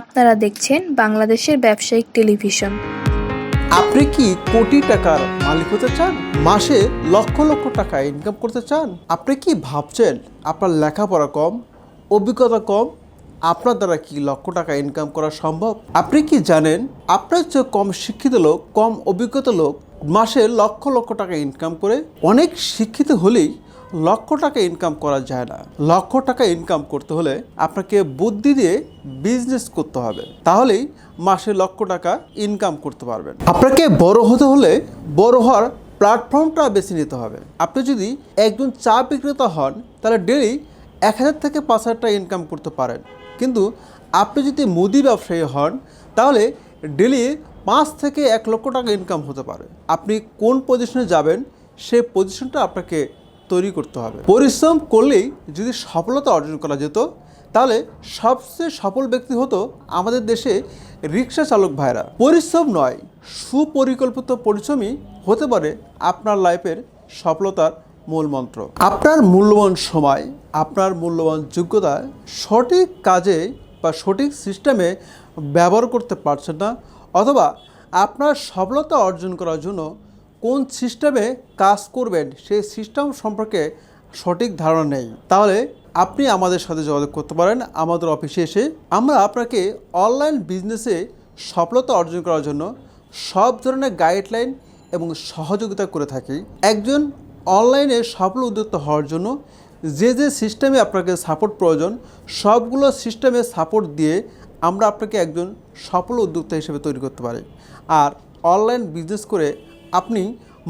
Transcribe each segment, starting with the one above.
আপনারা দেখছেন বাংলাদেশের ব্যবসায়িক টেলিভিশন। আপনি কি কোটি টাকার মালিক হতে চান? মাসে লক্ষ লক্ষ টাকা ইনকাম করতে চান? আপনি কি ভাবছেন আপনার লেখাপড়া কম, অভিজ্ঞতা কম? আপনার দ্বারা কি লক্ষ টাকা ইনকাম করা সম্ভব? আপনি কি জানেন আপনার চেয়ে কম শিক্ষিত লোক, কম অভিজ্ঞতা লোক মাসে লক্ষ লক্ষ টাকা ইনকাম করে অনেক শিক্ষিত হলেই লক্ষ টাকা ইনকাম করা যায় না। লক্ষ টাকা ইনকাম করতে হলে আপনাকে বুদ্ধি দিয়ে বিজনেস করতে হবে। তাহলেই মাসে লক্ষ টাকা ইনকাম করতে পারবেন। আপনাকে বড় হতে হলে বড় হওয়ার প্ল্যাটফর্মটা বেছে নিতে হবে। আপনি যদি একজন চা বিক্রেতা হন, তাহলে ডেলি এক হাজার থেকে পাঁচ হাজার টাকা ইনকাম করতে পারেন। কিন্তু আপনি যদি মুদি ব্যবসায়ী হন, তাহলে ডেলি পাঁচ থেকে এক লক্ষ টাকা ইনকাম হতে পারে। আপনি কোন পজিশনে যাবেন সেই পজিশনটা আপনাকে তৈরি করতে হবে। পরিশ্রম করলেই যদি সফলতা অর্জন করা যেত, তাহলে সবচেয়ে সফল ব্যক্তি হতো আমাদের দেশে রিক্সা চালক ভাইরা। পরিশ্রম নয়, সুপরিকল্পিত পরিশ্রমই হতে পারে আপনার লাইফের সফলতার মূল মন্ত্র। আপনার মূল্যবান সময়, আপনার মূল্যবান যোগ্যতা সঠিক কাজে বা সঠিক সিস্টেমে ব্যবহার করতে পারছেন না, অথবা আপনার সফলতা অর্জন করার জন্য কোন সিস্টেমে কাজ করবেন সেই সিস্টেম সম্পর্কে সঠিক ধারণা নেই। তাহলে আপনি আমাদের সাথে যোগাযোগ করতে পারেন আমাদের অফিসে এসে। আমরা আপনাকে অনলাইন বিজনেসে সফলতা অর্জন করার জন্য সব ধরনের গাইডলাইন এবং সহযোগিতা করে থাকি। একজন অনলাইনে সফল উদ্যোক্তা হওয়ার জন্য যে যে সিস্টেমে আপনাকে সাপোর্ট প্রয়োজন, সবগুলো সিস্টেমে সাপোর্ট দিয়ে আমরা আপনাকে একজন সফল উদ্যোক্তা হিসেবে তৈরি করতে পারি। আর অনলাইন বিজনেস করে আপনি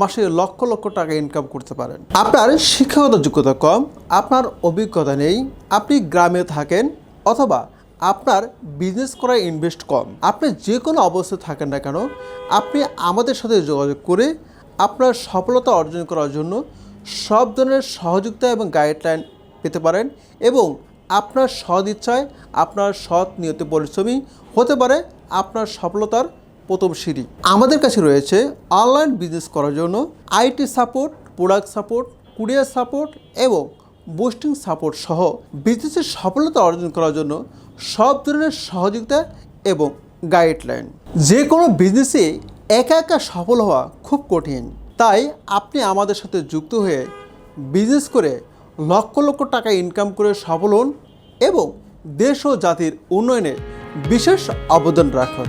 মাসে লক্ষ লক্ষ টাকা ইনকাম করতে পারেন। আপনার শিক্ষাগত যোগ্যতা কম, আপনার অভিজ্ঞতা নেই, আপনি গ্রামে থাকেন অথবা আপনার বিজনেস করার ইনভেস্ট কম। আপনি যে কোনো অবস্থায় থাকেন না কেন, আপনি আমাদের সাথে যোগাযোগ করে আপনার সফলতা অর্জন করার জন্য সব ধরনের সহযোগিতা এবং গাইডলাইন পেতে পারেন এবং আপনার সৎ ইচ্ছায় আপনার সৎ নিয়ত পরিশ্রমী হতে পারে, আপনার সফলতার প্রথম সিঁড়ি। আমাদের কাছে রয়েছে অনলাইন বিজনেস করার জন্য IT support, product support, courier support এবং বুস্টিং সাপোর্ট সহ বিজনেসের সফলতা অর্জন করার জন্য সব ধরনের সহযোগিতা এবং গাইডলাইন। যে কোনো বিজনেসে একা একা সফল হওয়া খুব কঠিন। তাই আপনি আমাদের সাথে যুক্ত হয়ে বিজনেস করে লক্ষ লক্ষ টাকা ইনকাম করে সফল হন এবং দেশ ও জাতির উন্নয়নে বিশেষ অবদান রাখুন।